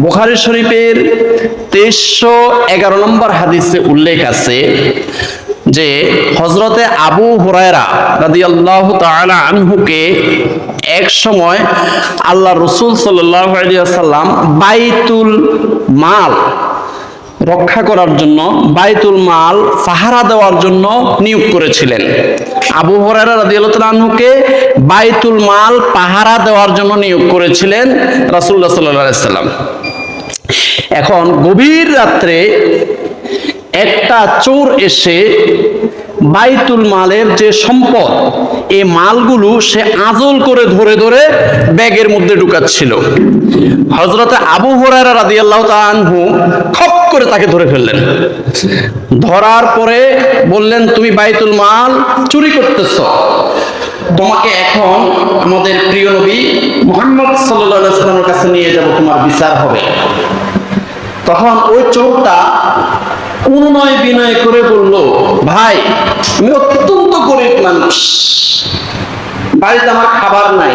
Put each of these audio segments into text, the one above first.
বুখারি শরীফের তেইশশো এগারো নম্বর হাদিসে উল্লেখ আছে যে হজরতে আবু হুরায়রা রাদিয়াল্লাহু তাআলা আনহুকে এক সময় আল্লাহ রসুল সাল্লাহ ওয়াসাল্লাম বাইতুল মাল রক্ষা করার জন্য, বাইতুল মাল পাহারা দেওয়ার জন্য নিয়োগ করেছিলেন। আবু হরারা তাআলা বাইতুল মাল পাহারা দেওয়ার জন্য নিয়োগ করেছিলেন রাসুল্লাহ আলাইহি সাল্লাম। এখন গভীর রাত্রে একটা চোর এসে বাইতুল মালের যে সম্পদ এ মালগুলো সে আজল করে ধরে ধরে ব্যাগের মধ্যে ঢুকাচ্ছিল। হজরতে আবু হরারা রাদিয়াল্লাহু তাআলা আনহু খপ করে তাকে ধরে ফেললেন। ধরার পরে বললেন, তুমি বাইতুল মাল চুরি করতেছ। তোমাকে এখন আমাদের প্রিয় নবী মুহাম্মদ আলাইহি সাল্লামের কাছে নিয়ে যাব, তোমার বিচার হবে। তখন ওই চোরটা অনুনয় বিনয় করে বলল, ভাই আমি অত্যন্ত গরিব মানুষ। বাড়িতে আমার খাবার নাই।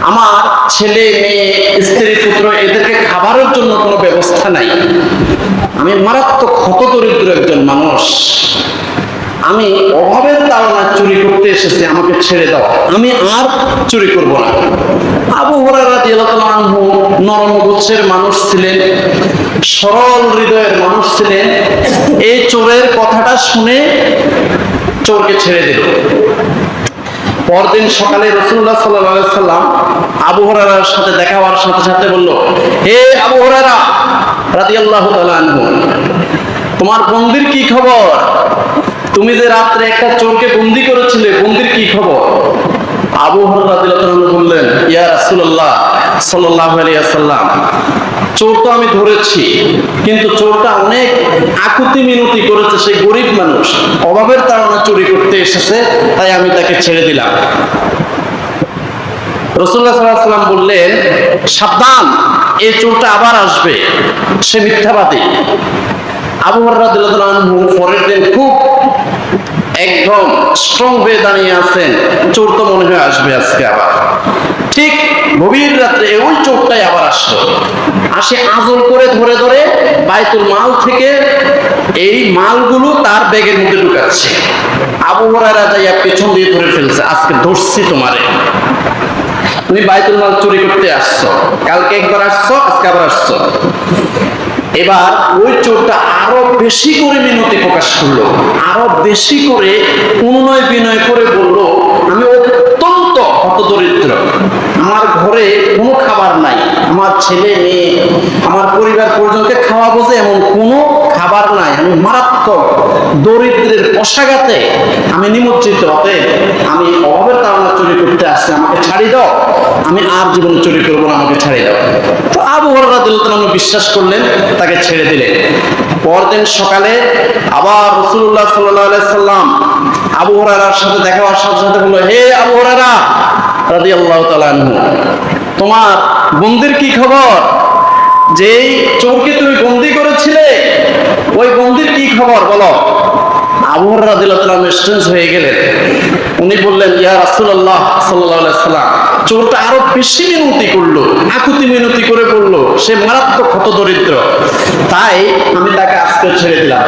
আমার ছেলে, মেয়ে, স্ত্রী, পুত্র, এদেরকে খাবারের জন্য কোনো ব্যবস্থা নাই। আমি মারাত্মক ক্ষত দরিদ্র একজন মানুষ। আমি অভাবের তাড়না চুরি করতে এসেছি, আমাকে ছেড়ে দাও। আমি আর চুরি করব না। আবু হরারা আনহু নরম গোছের মানুষ ছিলেন, সরল হৃদয়ের মানুষ ছিলেন। এই চোরের কথাটা শুনে চোরকে ছেড়ে দিল। পরদিন সকালে রসুল্লাহ সাল্লাহ সাল্লাম আবু হরারার সাথে দেখা হওয়ার সাথে সাথে বলল, হে আবু হরারা রাতি আল্লাহ তোমার বন্দির কি খবর? তুমি যে রাত্রে একটা চোরকে বন্দি করেছিলে, বন্দির কি খবর? আবু হরারা বললেন, ইয়া ওয়াসাল্লাম, চোর তো আমি ধরেছি, কিন্তু চোরটা অনেক আকুতি মিনতি করেছে, সে গরিব মানুষ। অভাবের তাড়না চুরি করতে এসেছে, তাই আমি তাকে ছেড়ে দিলাম। রসুল্লাহ বললেন, সাবধান, এই চোরটা আবার আসবে, সে মিথ্যাবাদী। আবু হরাদিল্লাহ স্ট্রং হয়ে দাঁড়িয়ে আছেন, চোর তো মনে হয় আসবে আজকে আবার। ঠিক গভীর রাত্রে ওই চোরটাই আবার আসলো। আসে আজল করে ধরে ধরে বাইতুল মাল থেকে এই মালগুলো তার ব্যাগের মধ্যে ঢুকাচ্ছে। আবু হরারা যাইয়া পেছন দিয়ে ধরে ফেলছে, আজকে ধরছি তোমারে। তুমি বাইতুল মাল চুরি করতে আসছো, কালকে একবার আসছো, আজকে আবার আসছো। এবার ওই চোরটা আরও বেশি করে মিনতি প্রকাশ করল, আরও বেশি করে অনুনয় বিনয় করে বলল, আমি অত্যন্ত হতদরিদ্র, আমার ঘরে কোনো খাবার নাই। আমার ছেলে মেয়ে, আমার পরিবার পর্যন্ত খাওয়া বোঝে এমন কোনো খাবার নাই। আমি মারাত্মক দরিদ্রের পোশাকাতে আমি নিমজ্জিত। হতে আমি অভাবের তাড়না চুরি করতে আসছি, আমাকে ছাড়ি দাও। আমি আর জীবনে চুরি করব না, আমাকে ছাড়ি দাও। তো আবু হরারা বিশ্বাস করলেন, তাকে ছেড়ে দিলেন। পরদিন সকালে আবার রসুল্লাহ সাল্লাহ সাল্লাম আবু হরারার সাথে দেখা হওয়ার সাথে সাথে বলল, হে আবু হরারা রাদি আল্লাহ তোমার বন্দির কি খবর? যেই চোরকে তুমি বন্দি করেছিলে, ওই বন্দির কি খবর বলো? আবু হরারা দিল্লাহ স্টেন্স হয়ে গেলেন। উনি বললেন, ইয়া আলাইহি সাল্লাম চোরটা আরও বেশি মিনতি করল, আকুতি মিনতি করে বলল, সে মারাত্মক ক্ষত দরিদ্র। তাই আমি তাকে আজকে ছেড়ে দিলাম।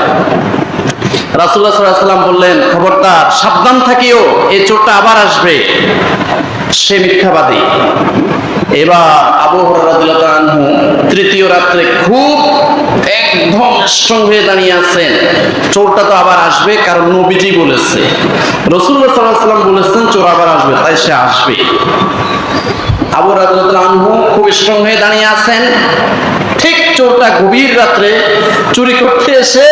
রাসুল্লাহ সাল্লাম বললেন, খবরদার, সাবধান থাকিও, এই চোরটা আবার আসবে। সে মিথ্যাবাদী। এবার আবু তৃতীয় রাত্রে খুব একদম স্ট্রং হয়ে দাঁড়িয়ে আছেন। চোরটা তো আবার আসবে, কারণ নবীজি বলেছে। সাল্লাম বলেছেন, চোর আবার আসবে। তাই সে আসবে। আবু রাজু খুব স্ট্রং হয়ে দাঁড়িয়ে আছেন। ঠিক চোরটা গভীর রাত্রে চুরি করতে এসে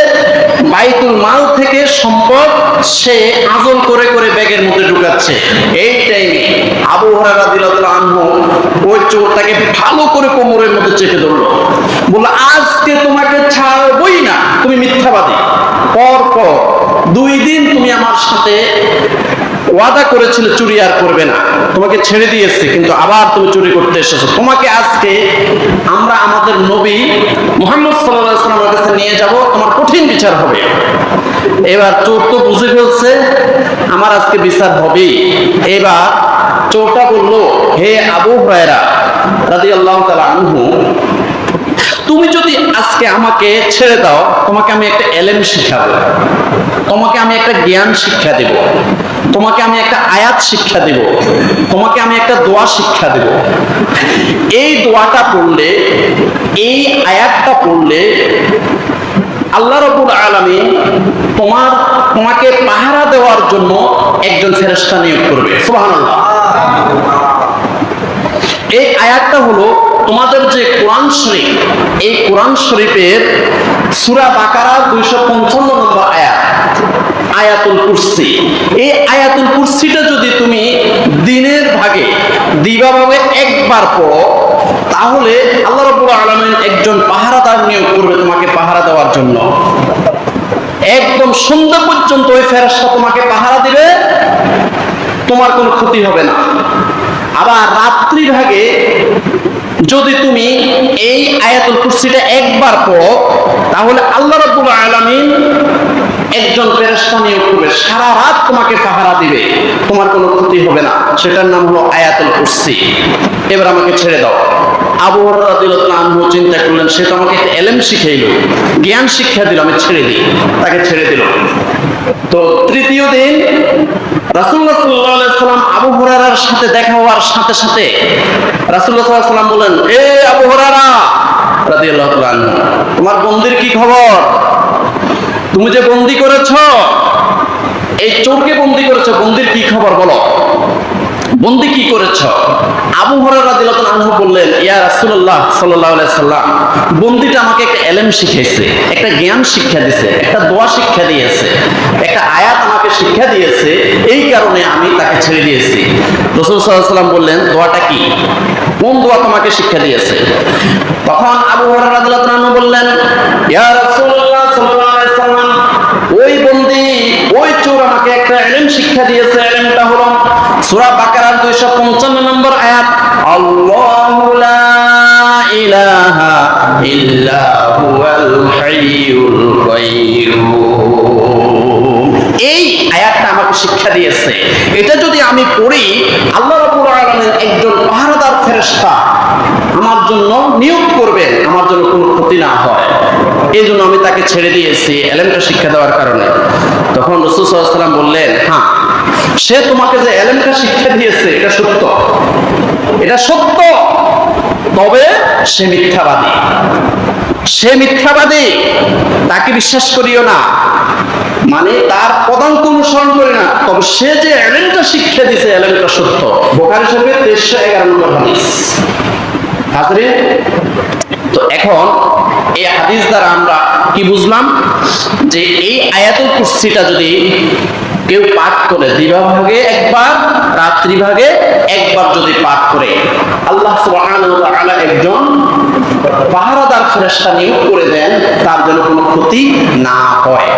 বাইতুল মাল থেকে সম্পদ সে আজল করে করে ব্যাগের মধ্যে ঢুকাচ্ছে। এই টাইমে আমার চুরি আর করবে না। তোমাকে ছেড়ে দিয়েছে, কিন্তু আবার তুমি চুরি করতে এসেছ। তোমাকে আজকে আমরা আমাদের নবী মোহাম্মদ ওয়াসাল্লামের কাছে নিয়ে যাব, তোমার কঠিন বিচার হবে। এবার চোর তো বুঝে ফেলছে, আমার আজকে বিচার হবেই। এবার বলল, হে আবু হুরায়রা রাদিয়াল্লাহু তাআলা আনহু, তুমি যদি আজকে আমাকে ছেড়ে দাও, তোমাকে আমি একটা এলেম শিখাবো তোমাকে আমি একটা জ্ঞান শিক্ষা দেব। তোমাকে আমি একটা আয়াত শিক্ষা দেব। তোমাকে আমি একটা দোয়া শিক্ষা দেব। এই দোয়াটা পড়লে, এই আয়াতটা পড়লে আল্লাহ রবুল আলমী তোমার, তোমাকে পাহারা দেওয়ার জন্য একজন ফেরেশতা নিয়োগ করবে। সুবহানাল্লাহ। এই আয়াতটা হলো তোমাদের যে কোরআন শরীফ, এই কোরআন শরীফের সূরা বাকারা দুইশো পঞ্চান্ন নম্বর আয়াত, আয়াতুল কুরসি। এই আয়াতুল কুরসিটা যদি তুমি দিনের ভাগে, দিবাভাবে একবার পড়ো, তাহলে আল্লাহ রাব্বুল আলামিন একজন পাহারাদার নিয়োগ করবে তোমাকে পাহারা দেওয়ার জন্য। একদম সন্ধ্যা পর্যন্ত ওই ফেরেশতা তোমাকে পাহারা দিবে তোমার কোনো ক্ষতি হবে না। আবার রাত্রি ভাগে যদি তুমি এই আয়াতুল কুরসিটা একবার পড়ো, তাহলে আল্লাহ রাব্বুল আলামিন একজন ফেরেশতা নিয়োগ করবে সারা রাত তোমাকে পাহারা দিবে, তোমার কোনো ক্ষতি হবে না। সেটার নাম হলো আয়াতুল কুরসি। এবার আমাকে ছেড়ে দাও। আবু আনহু চিন্তা করলেন, সে তো আমাকে এলেম শিখাইলো, জ্ঞান শিক্ষা দিল, আমি ছেড়ে দিই, তাকে ছেড়ে দিল। তো তৃতীয় দিন সাল্লাল্লাহু সাল্লাম আবু হুরায়রার সাথে দেখা হওয়ার সাথে সাথে সাল্লাল্লাহু সাল্লাম বলেন এ আবু আনহু, তোমার বন্দির কি খবর? তুমি যে বন্দি করেছ, এই চোরকে বন্দি করেছ, বন্দির কি খবর বলো? বন্দি কি করেছ? আবু বললেন বন্দিটা আমাকে একটা এলেম একটা জ্ঞান শিক্ষা একটা দোয়া শিক্ষা দিয়েছে, একটা আয়াত আমাকে শিক্ষা দিয়েছে, এই কারণে আমি তাকে ছেড়ে দিয়েছি। রাসূল সাল্লাম বললেন, দোয়াটা কি? কোন দোয়া তোমাকে শিক্ষা দিয়েছে? তখন আবু রাদিয়াল্লাহু বললেন ওই বন্দি, ওই চোর আমাকে একটা এলেম শিক্ষা দিয়েছে, এলেমটা হলো ইল্লা হুয়াল হাইয়ুল কাইয়্যুম এই আয়াতটা আমাকে শিক্ষা দিয়েছে। এটা যদি আমি পড়ি, আল্লাহ রাব্বুল আলামিন একজন পাহারাদার ফেরেশতা আমার জন্য নিয়োগ করবেন, আমার জন্য কোনো ক্ষতি না হয়। এই জন্য আমি তাকে ছেড়ে দিয়েছি, এলেমটা শিক্ষা দেওয়ার কারণে। তখন রসুল সাল্লাম বললেন হ্যাঁ সে তোমাকে যে এলেমটা শিক্ষা দিয়েছে, এটা সত্য। এটা সত্য। তবে সে মিথ্যাবাদী। সে মিথ্যাবাদী, তাকে বিশ্বাস করিও না। মানে তার পদাঙ্ক অনুসরণ করি না। তবে সে যে এলেমটা শিক্ষা দিছে এলেমটা সত্য। বোকারি হিসাবে তেইশশো এগারো নম্বর হাদিস। হাজরিন তো এখন এই হাদিস দ্বারা আমরা কি বুঝলাম? যে এই আয়াতুল কুরসিটা যদি কেউ পাঠ করে দিবা ভাগে একবার, রাত্রিভাগে একবার যদি পাঠ করে, আল্লাহ একজন পাহারাদার ফেরেস্তা নিয়োগ করে দেন, তার জন্য কোনো ক্ষতি না হয়।